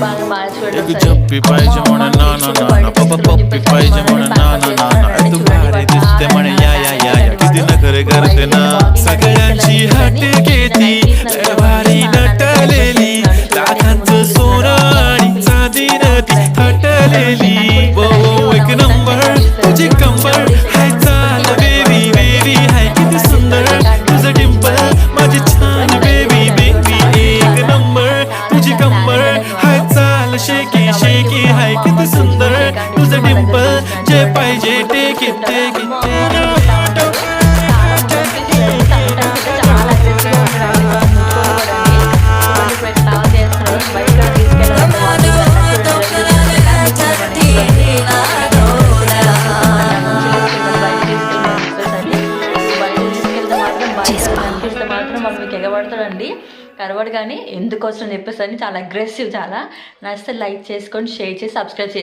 एक पाहिजे म्हणे ना ना ना ना बाबा पाहिजे म्हणे ना ना ना भारी दिसते म्हणे या या या या ना सगळ्यांची हट घेती भारी नटलेली लाखांचं सोनं आणि चांदी हटलेली शेकी शेकी हाय किती सुंदर तुझं डिंपल जे पाहिजे take it take it take చాలా aggressive గా ఉన్నాడండి. ముట్టుకోకూడదండి. ఇవన్నీ ఫ్రెండ్స్ కాల్ చేస్తున్నారు. బయట కూడా తీసుకెళ్ళాలి. వాకింగ్ అంతా చూడండి. ఎలా ముట్టుకోమని ఇవన్నీ. బయట తీసుకెళ్ళమని చెప్పేసి బయట తీసుకెళ్తే మాత్రం బయట కనిపిస్తే మాత్రం వాడు మీకు ఎగబడతాడండి కరవడు కానీ ఎందుకోసం చెప్పేసి అని చాలా అగ్రెసివ్ చాలా. నచ్చితే లైక్ చేసుకోండి షేర్ చేసి సబ్స్క్రైబ్ చేసి